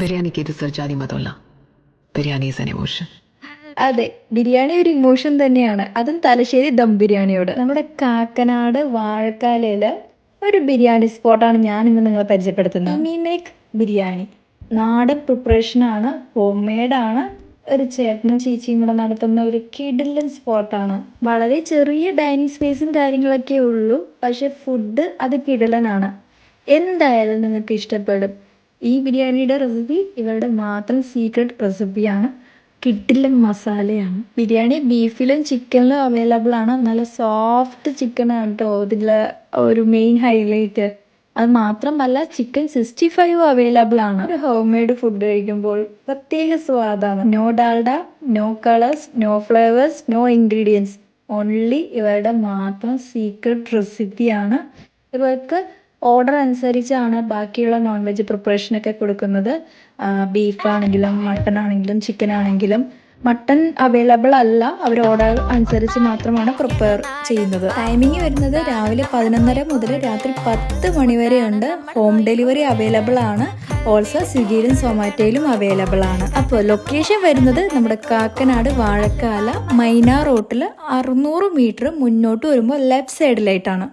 ബിരിയാണിക്ക് ഇത് സർജാതി മതമല്ല. ബിരിയാണി ഈസ് എൻ ഇമോഷൻ അതെ ബിരിയാണി ഒരു ഇമോഷൻ തന്നെയാണ്. അതും തലശ്ശേരി ദം ബിരിയാണിയോട്. നമ്മുടെ കാക്കനാട് വാഴക്കാലയിൽ ഒരു ബിരിയാണി സ്പോട്ടാണ് ഞാൻ ഇന്ന് നിങ്ങളെ പരിചയപ്പെടുത്തുന്നത്. മീനേക്ക് ബിരിയാണി. നാടൻ പ്രിപ്പറേഷനാണ് ഹോം മെയ്ഡാണ് ഒരു ചേട്ടനും ചേച്ചിയും കൂടെ നടത്തുന്ന ഒരു കിഡിലൻ സ്പോട്ടാണ് വളരെ ചെറിയ ഡൈനിങ് സ്പേസും കാര്യങ്ങളൊക്കെ ഉള്ളൂ പക്ഷെ ഫുഡ് അത് കിഡിലനാണ് എന്തായാലും നിങ്ങൾക്ക് ഇഷ്ടപ്പെടും. ഈ ബിരിയാണിയുടെ റെസിപ്പി ഇവരുടെ മാത്രം സീക്രട്ട് റെസിപ്പിയാണ് കിട്ടില്ല മസാലയാണ്. ബിരിയാണി ബീഫിലും ചിക്കനിലും അവൈലബിൾ ആണ്. നല്ല സോഫ്റ്റ് ചിക്കനാണ് കേട്ടോ ഇതിലെ ഒരു മെയിൻ ഹൈലൈറ്റ് അത് മാത്രമല്ല ചിക്കൻ സിക്സ്റ്റി ഫൈവ് അവൈലബിൾ ആണ്. ഒരു ഹോം മെയ്ഡ് ഫുഡ് കഴിക്കുമ്പോൾ പ്രത്യേക സ്വാദാണ്. No Dalda no colours no flavours no ingredients only ഇവരുടെ മാത്രം സീക്രട്ട് റെസിപ്പിയാണ് ഇവർക്ക് ഓർഡർ അനുസരിച്ചാണ് ബാക്കിയുള്ള നോൺ വെജ് പ്രിപ്പറേഷനൊക്കെ കൊടുക്കുന്നത്. ബീഫ് ആണെങ്കിലും മട്ടൺ ആണെങ്കിലും ചിക്കൻ ആണെങ്കിലും. മട്ടൺ അവൈലബിൾ അല്ല. അവർ ഓർഡർ അനുസരിച്ച് മാത്രമാണ് പ്രിപ്പയർ ചെയ്യുന്നത്. ടൈമിംഗ് വരുന്നത് രാവിലെ പതിനൊന്നര മുതൽ രാത്രി പത്ത് മണി വരെ ഉണ്ട് ഹോം ഡെലിവറി അവൈലബിൾ ആണ്. ഓൾസോ സ്വിഗ്ഗിയിലും സൊമാറ്റോയിലും അവൈലബിൾ ആണ്. അപ്പോൾ ലൊക്കേഷൻ വരുന്നത് നമ്മുടെ കാക്കനാട് വാഴക്കാല മൈന റോട്ടിൽ അറുന്നൂറ് മീറ്റർ മുന്നോട്ട് വരുമ്പോൾ ലെഫ്റ്റ് സൈഡിലായിട്ടാണ്